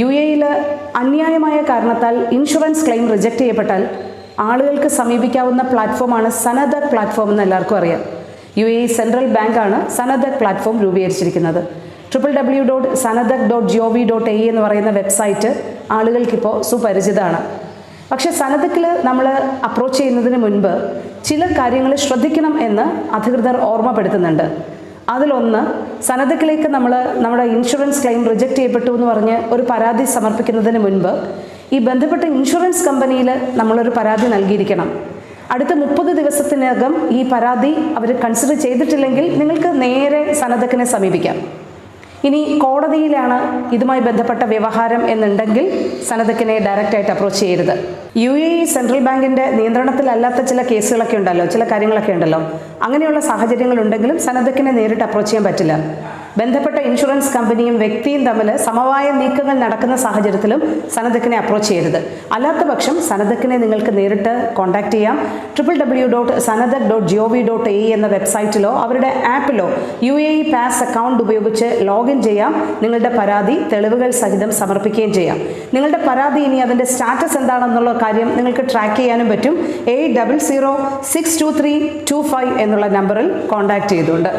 U എയിൽ അന്യായമായ കാരണത്താൽ ഇൻഷുറൻസ് ക്ലെയിം റിജക്റ്റ് ചെയ്യപ്പെട്ടാൽ ആളുകൾക്ക് സമീപിക്കാവുന്ന പ്ലാറ്റ്ഫോമാണ് സനദക് പ്ലാറ്റ്ഫോം എന്ന് എല്ലാവർക്കും അറിയാം. യു എ സെൻട്രൽ ബാങ്കാണ് Sanadak platform രൂപീകരിച്ചിരിക്കുന്നത്. Triple W dot Sanadak dot G O V dot A എന്ന് പറയുന്ന വെബ്സൈറ്റ് ആളുകൾക്കിപ്പോൾ സുപരിചിതമാണ്. പക്ഷേ സനദക്കിൽ നമ്മൾ അപ്രോച്ച് ചെയ്യുന്നതിന് മുൻപ് ചില കാര്യങ്ങൾ ശ്രദ്ധിക്കണം എന്ന് അധികൃതർ ഓർമ്മപ്പെടുത്തുന്നുണ്ട്. അതിലൊന്ന് സന്നദ്ധക്കിലേക്ക് നമ്മൾ നമ്മുടെ ഇൻഷുറൻസ് ക്ലെയിം റിജക്റ്റ് ചെയ്യപ്പെട്ടു എന്ന് പറഞ്ഞ് ഒരു പരാതി സമർപ്പിക്കുന്നതിന് മുൻപ് ഈ ബന്ധപ്പെട്ട ഇൻഷുറൻസ് കമ്പനിയിൽ നമ്മളൊരു പരാതി നൽകിയിരിക്കണം. അടുത്ത മുപ്പത് ദിവസത്തിനകം ഈ പരാതി അവർ കൺസിഡർ ചെയ്തിട്ടില്ലെങ്കിൽ നിങ്ങൾക്ക് നേരെ സന്നദ്ധക്കിനെ സമീപിക്കാം. ഇനി കോടതിയിലാണ് ഇതുമായി ബന്ധപ്പെട്ട വ്യവഹാരം എന്നുണ്ടെങ്കിൽ സനദക്കിനെ ഡയറക്റ്റായിട്ട് അപ്രോച്ച് ചെയ്യരുത്. യു എ ഇ സെൻട്രൽ ബാങ്കിന്റെ നിയന്ത്രണത്തിലല്ലാത്ത ചില കേസുകളൊക്കെ ഉണ്ടല്ലോ ചില കാര്യങ്ങളൊക്കെ ഉണ്ടല്ലോ. അങ്ങനെയുള്ള സാഹചര്യങ്ങൾ ഉണ്ടെങ്കിലും സനദക്കിനെ നേരിട്ട് അപ്രോച്ച് ചെയ്യാൻ പറ്റില്ല. ബന്ധപ്പെട്ട ഇൻഷുറൻസ് കമ്പനിയും വ്യക്തിയും തമ്മിൽ സമവായ നീക്കങ്ങൾ നടക്കുന്ന സാഹചര്യത്തിലും സനദക്കിനെ അപ്രോച്ച് ചെയ്യരുത്. അല്ലാത്ത പക്ഷം സനദക്കിനെ നിങ്ങൾക്ക് നേരിട്ട് കോൺടാക്ട് ചെയ്യാം. Triple W dot Sanadak dot G O V dot A എന്ന വെബ്സൈറ്റിലോ അവരുടെ ആപ്പിലോ യു എ പാസ് അക്കൗണ്ട് ഉപയോഗിച്ച് ലോഗിൻ ചെയ്യാം. നിങ്ങളുടെ പരാതി തെളിവുകൾ സഹിതം സമർപ്പിക്കുകയും ചെയ്യാം. നിങ്ങളുടെ പരാതി ഇനി അതിന്റെ സ്റ്റാറ്റസ് എന്താണെന്നുള്ള കാര്യം നിങ്ങൾക്ക് ട്രാക്ക് ചെയ്യാനും പറ്റും. Eight double zero six two three two five എന്നുള്ള നമ്പറിൽ കോൺടാക്ട് ചെയ്തുകൊണ്ട്.